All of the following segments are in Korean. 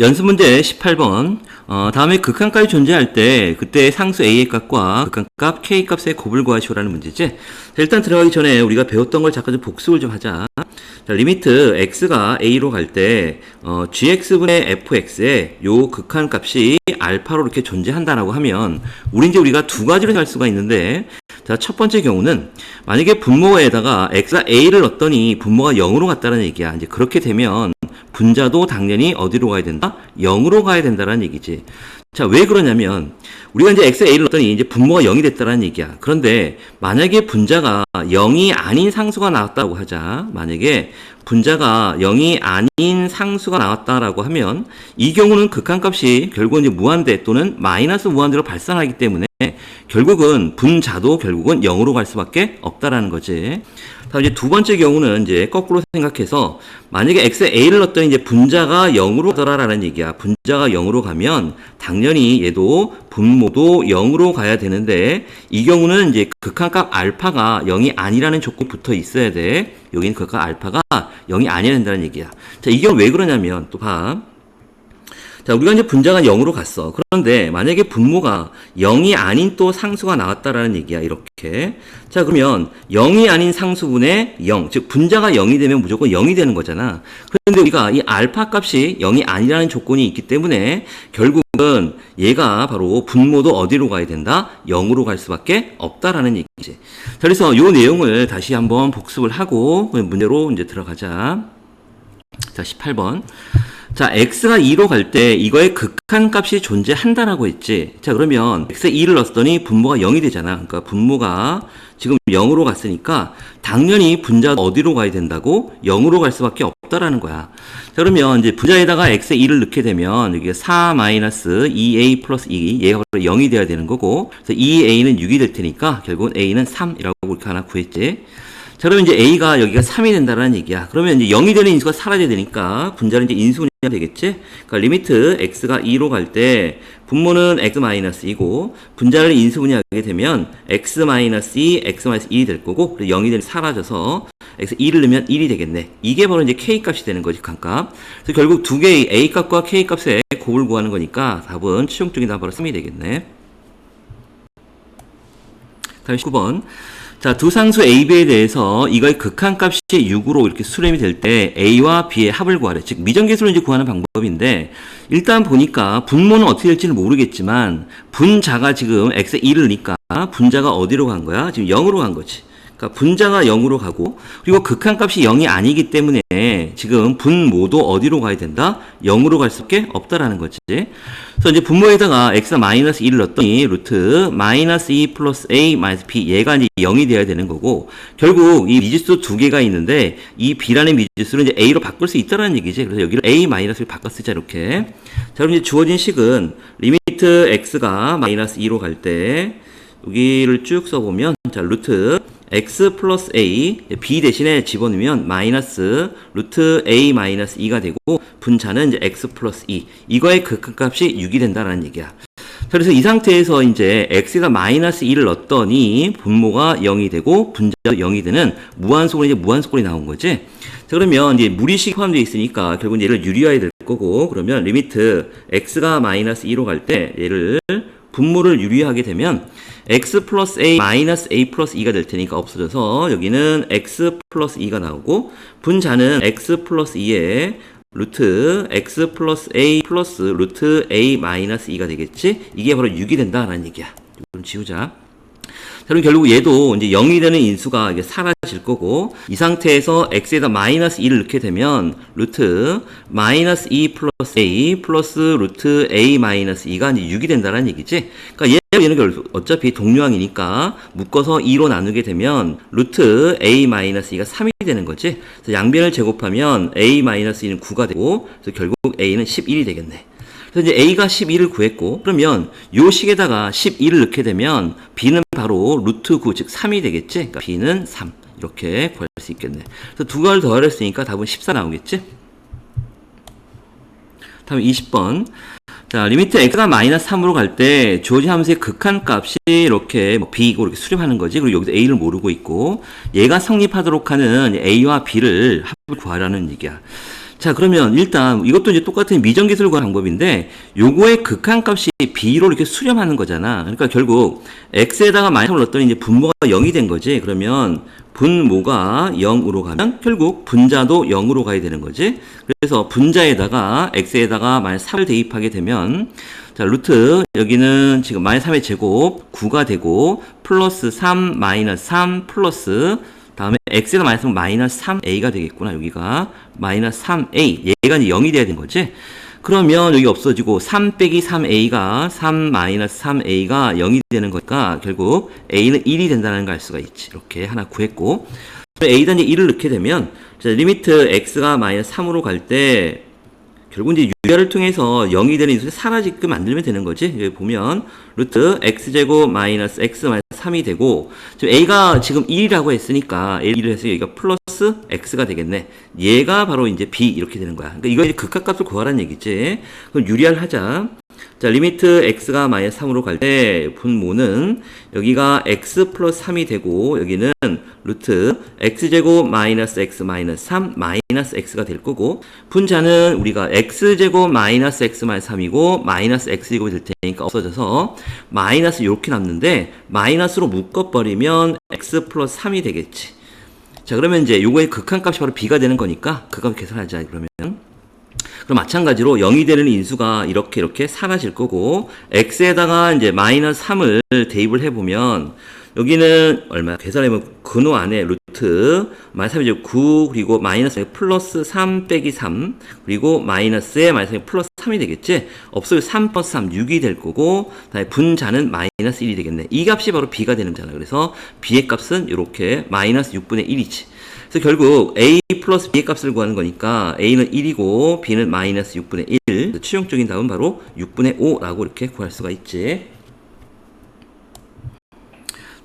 연습 문제 18번. 어, 다음에 극한값이 존재할 때 그때 상수 a의 값과 극한값 k 값의 곱을 구하시오라는 문제지. 자, 일단 들어가기 전에 우리가 배웠던 걸 잠깐 좀 복습을 좀 하자. 자, 리미트 x가 a로 갈때 어, gx분의 fx의 요 극한값이 알파로 이렇게 존재한다라고 하면 우리 이제 우리가 두 가지로 할 수가 있는데 자, 첫 번째 경우는 만약에 분모에다가 x가 a를 넣었더니 분모가 0으로 갔다는 얘기야. 이제 그렇게 되면 분자도 당연히 어디로 가야 된다? 0으로 가야 된다는 얘기지. 자, 왜 그러냐면, 우리가 이제 x, a를 넣었더니 이제 분모가 0이 됐다는 얘기야. 그런데 만약에 분자가 0이 아닌 상수가 나왔다고 하자. 만약에 분자가 0이 아닌 상수가 나왔다라고 하면, 이 경우는 극한값이 결국 이제 무한대 또는 마이너스 무한대로 발산하기 때문에 결국은 분자도 결국은 0으로 갈 수밖에 없다라는 거지. 다음 이제 두 번째 경우는 이제 거꾸로 생각해서 만약에 x에 a를 넣었더니 이제 분자가 0으로 가더라라는 얘기야. 분자가 0으로 가면 당연히 얘도 분모도 0으로 가야 되는데 이 경우는 이제 극한값 알파가 0이 아니라는 조건 붙어 있어야 돼. 여기는 극한 알파가 0이 아니어야 된다는 얘기야. 자, 이 경우 왜 그러냐면 또 봐. 자, 우리가 이제 분자가 0으로 갔어. 그런데 만약에 분모가 0이 아닌 또 상수가 나왔다라는 얘기야. 이렇게. 자, 그러면 0이 아닌 상수분의 0, 즉 분자가 0이 되면 무조건 0이 되는 거잖아. 그런데 우리가 이 알파 값이 0이 아니라는 조건이 있기 때문에 결국은 얘가 바로 분모도 어디로 가야 된다? 0으로 갈 수밖에 없다라는 얘기지. 자, 그래서 이 내용을 다시 한번 복습을 하고 문제로 이제 들어가자. 자, 18번. 자, x가 2로 갈 때 이거의 극한값이 존재한다라고 했지. 자, 그러면 x에 2를 넣었더니 분모가 0이 되잖아. 그러니까 분모가 지금 0으로 갔으니까 당연히 분자가 어디로 가야 된다고? 0으로 갈 수밖에 없다라는 거야. 자, 그러면 이제 분자에다가 x에 2를 넣게 되면 여기가 4 마이너스 2a 플러스 2 얘가 바로 0이 돼야 되는 거고 그래서 2a는 6이 될 테니까 결국은 a는 3이라고 이렇게 하나 구했지. 자, 그러면 이제 A가 여기가 3이 된다는 얘기야. 그러면 이제 0이 되는 인수가 사라져야 되니까 분자는 이제 인수분해가 되겠지? 그러니까 리미트 x가 2로 갈 때 분모는 x-2고 분자를 인수분해하게 되면 x-2, x-2이 될 거고 그리고 0이 되면 사라져서 x 2를 넣으면 1이 되겠네. 이게 바로 이제 k 값이 되는 거지, 값. 그래서 결국 두 개의 a 값과 k 값의 곱을 구하는 거니까 답은 최종적인 답은 바로 3이 되겠네. 다음 19번. 자, 두 상수 A, B에 대해서 이거의 극한값이 6으로 이렇게 수렴이 될 때 A와 B의 합을 구하래. 즉, 미정계수로 이제 구하는 방법인데, 일단 보니까 분모는 어떻게 될지는 모르겠지만, 분자가 지금 X에 1을 넣으니까 분자가 어디로 간 거야? 지금 0으로 간 거지. 그러니까 분자가 0으로 가고 그리고 극한값이 0이 아니기 때문에 지금 분모도 어디로 가야 된다? 0으로 갈 수밖에 없다라는 거지. 그래서 이제 분모에다가 x 마이너스 1을 넣었더니 루트 마이너스 2 플러스 a 마이너스 b 얘가 이제 0이 돼야 되는 거고 결국 이 미지수 두 개가 있는데 이 b라는 미지수를 이제 a로 바꿀 수 있다라는 얘기지. 그래서 여기를 a 마이너스를 바꿔 쓰자 이렇게. 자 그럼 이제 주어진 식은 리미트 x가 마이너스 2로 갈 때 여기를 쭉 써보면 자 루트 x 플러스 a b 대신에 집어넣으면 마이너스 루트 a 마이너스 2가 되고 분자는 이제 x 플러스 2 이거의 극한값이 6이 된다는 얘기야. 그래서 이 상태에서 이제 x에다 마이너스 2를 넣었더니 분모가 0이 되고 분자도 0이 되는 무한소골이 이제 무한소골이 나온 거지. 자 그러면 이제 무리식이 포함되어 있으니까 결국 얘를 유리화해야 될 거고 그러면 리미트 x가 마이너스 2로 갈 때 얘를 분모를 유리하게 되면 x 플러스 a 마이너스 a 플러스 2가 될 테니까 없어져서 여기는 x 플러스 2가 나오고 분자는 x 플러스 2에 루트 x 플러스 a 플러스 루트 a 마이너스 2가 되겠지? 이게 바로 6이 된다라는 얘기야. 좀 지우자. 자, 그럼 결국 얘도 이제 0이 되는 인수가 이제 사라질 거고, 이 상태에서 x에다 마이너스 2를 넣게 되면, 루트 마이너스 2 플러스 a 플러스 루트 a 마이너스 2가 이제 6이 된다는 얘기지. 그러니까 얘 얘는 어차피 동류항이니까 묶어서 2로 나누게 되면 루트 a 마이너스 2가 3이 되는 거지. 그래서 양변을 제곱하면 a 마이너스 2는 9가 되고, 그래서 결국 a는 11이 되겠네. 그래서 이제 A가 11을 구했고, 그러면 요 식에다가 11을 넣게 되면 B는 바로 루트 9, 즉 3이 되겠지? 그러니까 B는 3. 이렇게 구할 수 있겠네. 그래서 두 가지를 더하랬으니까 답은 14 나오겠지? 다음 20번. 자, 리미트 x가 마이너스 3으로 갈 때 주어진 함수의 극한 값이 이렇게 뭐 b이고 이렇게 수렴하는 거지. 그리고 여기서 a를 모르고 있고 얘가 성립하도록 하는 a와 b를 합을 구하라는 얘기야. 자, 그러면 일단 이것도 이제 똑같은 미정기술 구한 방법인데 요거의 극한값이 b로 이렇게 수렴하는 거잖아. 그러니까 결국 x에다가 마이너스를 넣었더니 이제 분모가 0이 된 거지. 그러면 분모가 0으로 가면 결국 분자도 0으로 가야 되는 거지. 그래서 분자에다가 x에다가 마이너스 3을 대입하게 되면 자, 루트 여기는 지금 마이너스 3의 제곱 9가 되고 플러스 3 마이너스 3 플러스 다음에 x에다 마이너스 마이너스 3a가 되겠구나. 여기가 마이너스 3a. 얘가 이제 0이 돼야 되는 거지. 그러면 여기 없어지고 3 빼기 3a가 3 마이너스 3a가 0이 되는 거니까 결국 a는 1이 된다는 걸 알 수가 있지. 이렇게 하나 구했고 a단 이제 1을 넣게 되면 자, 리미트 x가 마이너스 3으로 갈 때 결국 이제 유야를 통해서 0이 되는 인수를 사라지게 만들면 되는 거지. 여기 보면 루트 x제곱 마이너스 x 마이너스 3이 되고 지금 a가 지금 1이라고 했으니까 1을 해서 여기가 플러스 x가 되겠네. 얘가 바로 이제 b 이렇게 되는 거야. 그러니까 이거 이제 극한값을 구하라는 얘기지. 그럼 유리할 하자. 자, 리미트 x가 마이너스 3으로 갈 때 분모는 여기가 x 플러스 3이 되고 여기는 루트 x제곱 마이너스 x 마이너스 3 마이너스 x가 될 거고 분자는 우리가 x제곱 마이너스 x 마이너스 3이고 마이너스 x제곱이 될 테니까 없어져서 마이너스 이렇게 남는데 마이너스로 묶어버리면 x 플러스 3이 되겠지. 자, 그러면 이제 요거의 극한값이 바로 b가 되는 거니까 그값 계산하자 그러면 그럼 마찬가지로 0이 되는 인수가 이렇게 이렇게 사라질 거고 x에다가 이제 마이너스 3을 대입을 해보면 여기는 얼마 계산해보면 근호 안에 루트 마이너스 3이 이제 9 그리고 마이너스 플러스 3 빼기 3 그리고 마이너스에 마이너스 플러스 3이 되겠지? 없어요 3 플러스 3 6이 될 거고 다음에 분자는 마이너스 1이 되겠네. 이 값이 바로 b가 되는 거잖아 그래서 b의 값은 이렇게 마이너스 6분의 1이지. 그래서 결국 a 플러스 b의 값을 구하는 거니까 a는 1이고 b는 마이너스 6분의 1 추정적인 답은 바로 6분의 5라고 이렇게 구할 수가 있지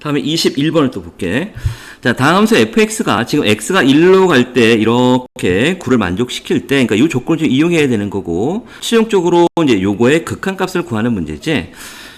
다음에 21번을 또 볼게 자 다음 함수 fx가 지금 x가 1로 갈 때 이렇게 9를 만족시킬 때 그러니까 이 조건을 좀 이용해야 되는 거고 추정적으로 이제 요거의 극한값을 구하는 문제지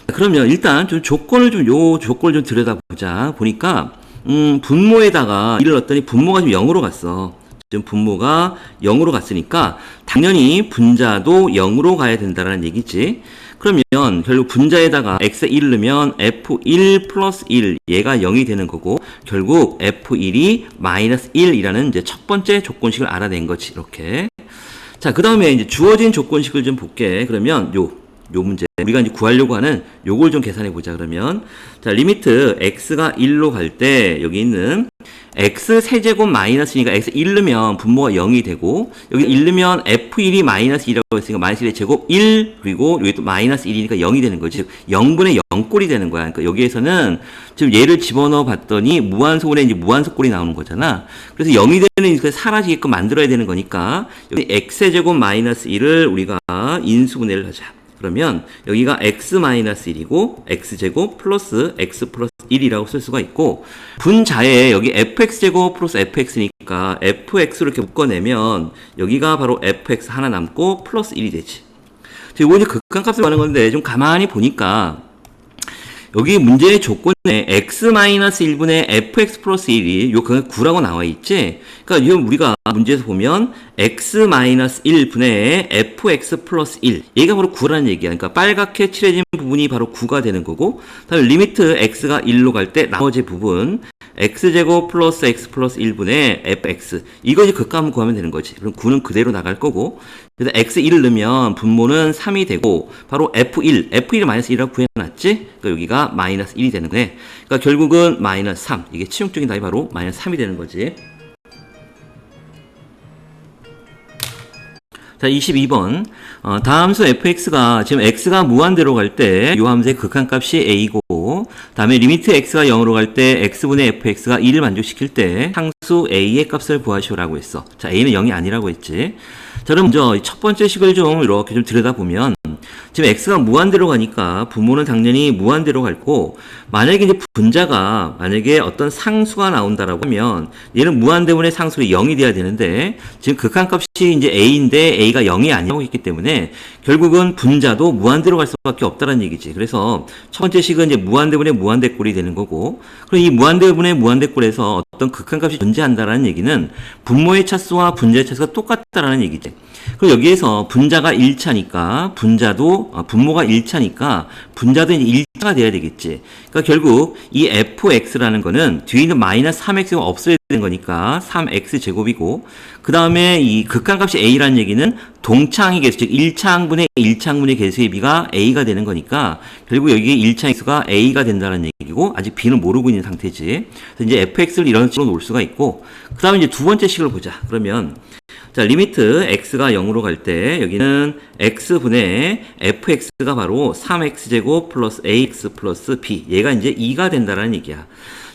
그러면 일단 좀 조건을 좀 요 조건을 좀 들여다보자 보니까 음, 분모에다가 1을 넣었더니 분모가 좀 0으로 갔어. 지금 분모가 0으로 갔으니까 당연히 분자도 0으로 가야 된다는 얘기지. 그러면 결국 분자에다가 x 1을 넣으면 f1 플러스 1 얘가 0이 되는 거고 결국 f1이 마이너스 1이라는 이제 첫 번째 조건식을 알아낸 거지 이렇게. 자, 그 다음에 이제 주어진 조건식을 좀 볼게. 그러면 요, 요 문제. 우리가 이제 구하려고 하는 요걸 좀 계산해 보자. 그러면. 자, 리미트 x가 1로 갈 때 여기 있는 x 세제곱 마이너스니까 x 1 넣으면 분모가 0이 되고 여기 1 넣으면 f1이 마이너스 2라고 했으니까 마이너스 1의 제곱 1 그리고 여기 또 마이너스 1이니까 0이 되는 거지. 즉 0분의 0꼴이 되는 거야. 그러니까 여기에서는 지금 얘를 집어넣어 봤더니 무한소분의 이제 무한소꼴이 나오는 거잖아. 그래서 0이 되는 그 사라지게끔 만들어야 되는 거니까 여기 x 제곱 마이너스 1을 우리가 인수분해를 하자. 그러면 여기가 x-1이고 x제곱 플러스 x 플러스 1이라고 쓸 수가 있고 분자에 여기 fx제곱 플러스 fx니까 fx로 이렇게 묶어내면 여기가 바로 fx 하나 남고 플러스 1이 되지. 이거 이제 극한값을 구하는 건데 좀 가만히 보니까 여기 문제의 조건에 x-1분의 fx 플러스 1이 요 그냥 9라고 나와 있지? 그러니까 이건 우리가 문제에서 보면 x-1분의 fx 플러스 1 얘가 바로 9라는 얘기야. 그러니까 빨갛게 칠해진 부분이 바로 9가 되는 거고 다음에 리미트 x가 1로 갈 때 나머지 부분 x제곱 플러스 x 플러스 1분의 fx 이거 이제 극값 구하면 되는 거지. 그럼 9는 그대로 나갈 거고 그래서 x1을 넣으면 분모는 3이 되고 바로 f1, f1을 마이너스 1이라고 구해놨지? 그러니까 여기가 마이너스 1이 되는 거네. 그러니까 결국은 마이너스 3 이게 치용적인 답이 바로 마이너스 3이 되는 거지. 자, 22번. 어, 다함수 fx가 지금 x가 무한대로 갈 때 요 함수의 극한값이 a고 다음에 리미트 x가 0으로 갈 때 x분의 fx가 2를 만족시킬 때 상수 a의 값을 구하시오라고 했어. 자, a는 0이 아니라고 했지. 자, 그럼 먼저 첫 번째 식을 좀 이렇게 좀 들여다보면 지금 x가 무한대로 가니까 분모는 당연히 무한대로 갈 거고 만약에 이제 분자가 만약에 어떤 상수가 나온다라고 하면 얘는 무한대분의 상수가 0이 돼야 되는데 지금 극한값이 이제 a인데 a가 0이 아니라고 했기 때문에 결국은 분자도 무한대로 갈 수밖에 없다는 얘기지. 그래서 첫 번째 식은 이제 무한대분의 무한대꼴이 되는 거고 그럼 이 무한대분의 무한대꼴에서 어떤 극한값이 존재한다라는 얘기는 분모의 차수와 분자의 차수가 똑같다라는 얘기지. 그리고 여기에서 분자가 1차니까 분자도 아, 분모가 1차니까 분자도 이제 1차가 돼야 되겠지. 그러니까 결국 이 fx라는 거는 뒤에 있는 마이너스 3x가 없어야 되는 거니까 3x 제곱이고 그 다음에 이 극한값이 a라는 얘기는 동차항의 개수 즉 1차항분의 1차항분의 개수의 비가 a가 되는 거니까 결국 여기 1차 x가 a가 된다는 얘기고 아직 b는 모르고 있는 상태지. 그래서 이제 fx를 이런 식으로 놓을 수가 있고 그 다음에 이제 두 번째 식을 보자. 그러면 자, 리미트 x가 0으로 갈 때 여기는 x분의 fx가 바로 3x제곱 플러스 ax 플러스 b 얘가 이제 2가 된다라는 얘기야.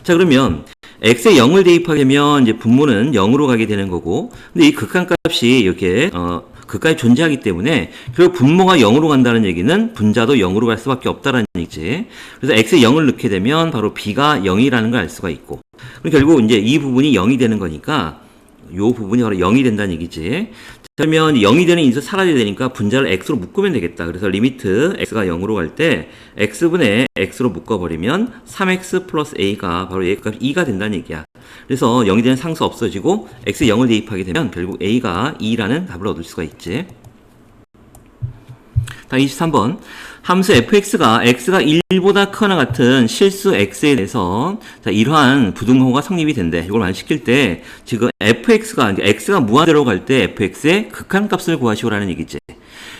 자, 그러면 x에 0을 대입하게 되면 이제 분모는 0으로 가게 되는 거고 근데 이 극한값이 이렇게 어 극까지 존재하기 때문에 결국 분모가 0으로 간다는 얘기는 분자도 0으로 갈 수밖에 없다는 얘기지. 그래서 x에 0을 넣게 되면 바로 b가 0이라는 걸 알 수가 있고. 그럼 결국 이제 이 부분이 0이 되는 거니까 요 부분이 바로 0이 된다는 얘기지. 그러면 0이 되는 인수 사라져야 되니까 분자를 x로 묶으면 되겠다. 그래서 리미트 x가 0으로 갈 때 x분의 x로 묶어버리면 3x 플러스 a가 바로 얘값 2가 된다는 얘기야. 그래서 0이 되는 상수 없어지고 x 0을 대입하게 되면 결국 a가 2라는 답을 얻을 수가 있지. 다음 23번. 함수 fx가 x가 1보다 크거나 같은 실수 x에 대해서 자, 이러한 부등호가 성립이 된대. 이걸 완식킬 때 지금 fx가 x가 무한대로 갈 때 fx의 극한값을 구하시오라는 얘기지.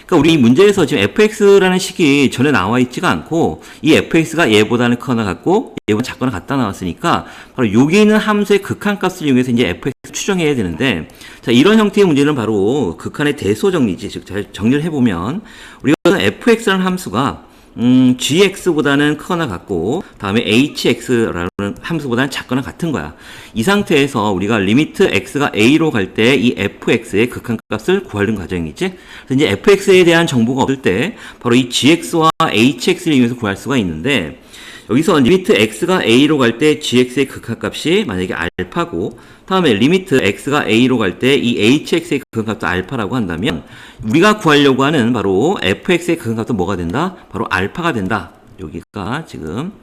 그러니까 우리 이 문제에서 지금 fx라는 식이 전에 나와 있지가 않고 이 fx가 얘보다는 크거나 같고 얘보다 작거나 같다 나왔으니까 바로 여기 있는 함수의 극한값을 이용해서 이제 fx 추정해야 되는데 자 이런 형태의 문제는 바로 극한의 대소 정리지 즉 잘 정리를 해보면 우리가 fx라는 함수가 음, gx보다는 크거나 같고 다음에 hx라는 함수보다는 작거나 같은 거야. 이 상태에서 우리가 리미트 x가 a로 갈 때 이 fx의 극한값을 구하는 과정이지. 그래서 이제 fx에 대한 정보가 없을 때 바로 이 gx와 hx를 이용해서 구할 수가 있는데 여기서 리미트 x가 a로 갈 때 gx의 극한값이 만약에 알파고 다음에 리미트 x가 a로 갈 때 이 hx의 극한값도 알파라고 한다면 우리가 구하려고 하는 바로 fx의 극한값도 뭐가 된다? 바로 알파가 된다. 여기가 지금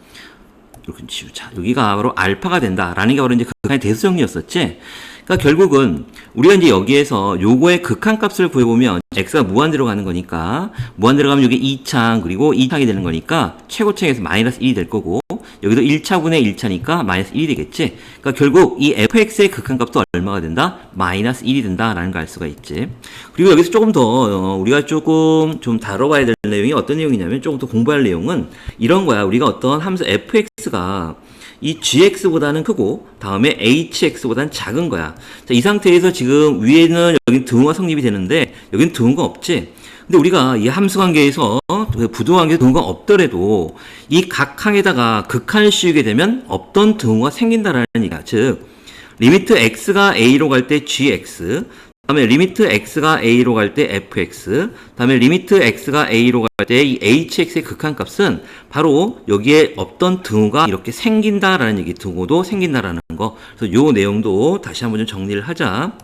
이렇게 지우자. 여기가 바로 알파가 된다라는 게 바로 이제 극한의 대수정리였었지. 그러니까 결국은 우리가 이제 여기에서 요거의 극한값을 구해보면 x가 무한대로 가는 거니까 무한대로 가면 여기 2창 그리고 2창이 되는 거니까 최고층에서 마이너스 1이 될 거고 여기도 1차분의 1차니까 마이너스 1이 되겠지. 그러니까 결국 이 fx의 극한값도 얼마가 된다? 마이너스 1이 된다라는 걸 알 수가 있지. 그리고 여기서 조금 더 어, 우리가 조금 좀 다뤄봐야 될 내용이 어떤 내용이냐면 조금 더 공부할 내용은 이런 거야. 우리가 어떤 함수 fx가 이 gx보다는 크고 다음에 hx보다는 작은 거야. 자, 이 상태에서 지금 위에는 여기 등호가 성립이 되는데 여기는 등호가 없지. 근데 우리가 이 함수 관계에서 부등 관계 등호가 없더라도 이 각 항에다가 극한을 씌우게 되면 없던 등호가 생긴다라는 얘기야. 즉 리미트 x가 a로 갈 때 gx 다음에 리미트 x가 a로 갈 때 fx 다음에 리미트 x가 a로 갈 때 이 hx의 극한값은 바로 여기에 없던 등호가 이렇게 생긴다라는 얘기 등호도 생긴다라는 거. 그래서 요 내용도 다시 한번 좀 정리를 하자